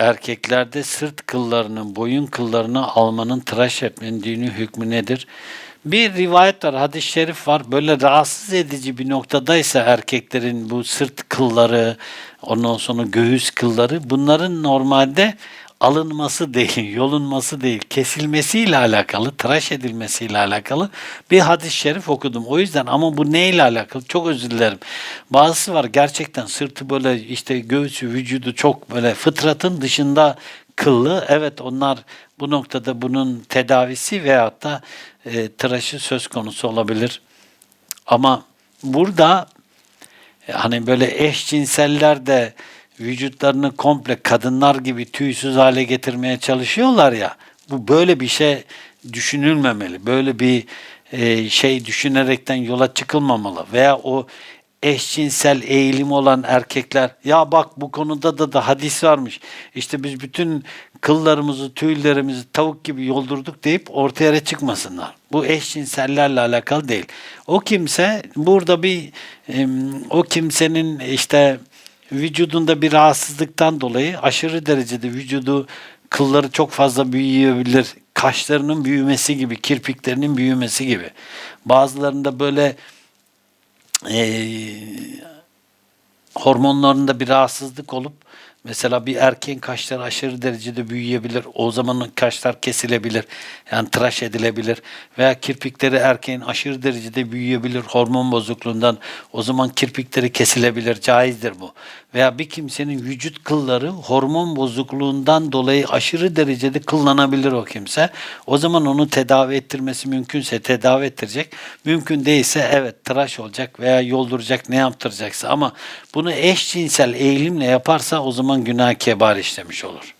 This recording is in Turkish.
erkeklerde sırt kıllarının, boyun kıllarını almanın tıraş etmenin dini hükmü nedir? Bir rivayet var, hadis-i şerif var. Böyle rahatsız edici bir noktadaysa erkeklerin bu sırt kılları, ondan sonra göğüs kılları bunların normalde alınması değil, yolunması değil, kesilmesiyle alakalı, tıraş edilmesiyle alakalı bir hadis-i şerif okudum. O yüzden ama bu neyle alakalı? Çok özür dilerim. Bazısı var gerçekten sırtı böyle işte göğsü, vücudu çok böyle fıtratın dışında kıllı. Evet onlar bu noktada bunun tedavisi veyahut da e, tıraşı söz konusu olabilir. Ama burada e, hani böyle eşcinseller de vücutlarını komple kadınlar gibi tüysüz hale getirmeye çalışıyorlar ya. Bu böyle bir şey düşünülmemeli. Böyle bir e, şey düşünerekten yola çıkılmamalı. Veya o eşcinsel eğilim olan erkekler ya bak bu konuda da da hadis varmış. İşte biz bütün kıllarımızı, tüylerimizi tavuk gibi yoldurduk deyip ortaya çıkmasınlar. Bu eşcinsellerle alakalı değil. O kimse burada bir o kimsenin işte vücudunda bir rahatsızlıktan dolayı aşırı derecede vücudu kılları çok fazla büyüyebilir. Kaşlarının büyümesi gibi, kirpiklerinin büyümesi gibi. Bazılarında böyle eee hormonlarında bir rahatsızlık olup mesela bir erkeğin kaşları aşırı derecede büyüyebilir. O zaman kaşlar kesilebilir. Yani tıraş edilebilir. Veya kirpikleri erkeğin aşırı derecede büyüyebilir hormon bozukluğundan. O zaman kirpikleri kesilebilir. Caizdir bu. Veya bir kimsenin vücut kılları hormon bozukluğundan dolayı aşırı derecede kıllanabilir o kimse. O zaman onu tedavi ettirmesi mümkünse tedavi ettirecek. Mümkün değilse evet tıraş olacak veya yolduracak ne yaptıracaksa ama bunu eşcinsel eğilimle yaparsa o zaman günah kebar işlemiş olur.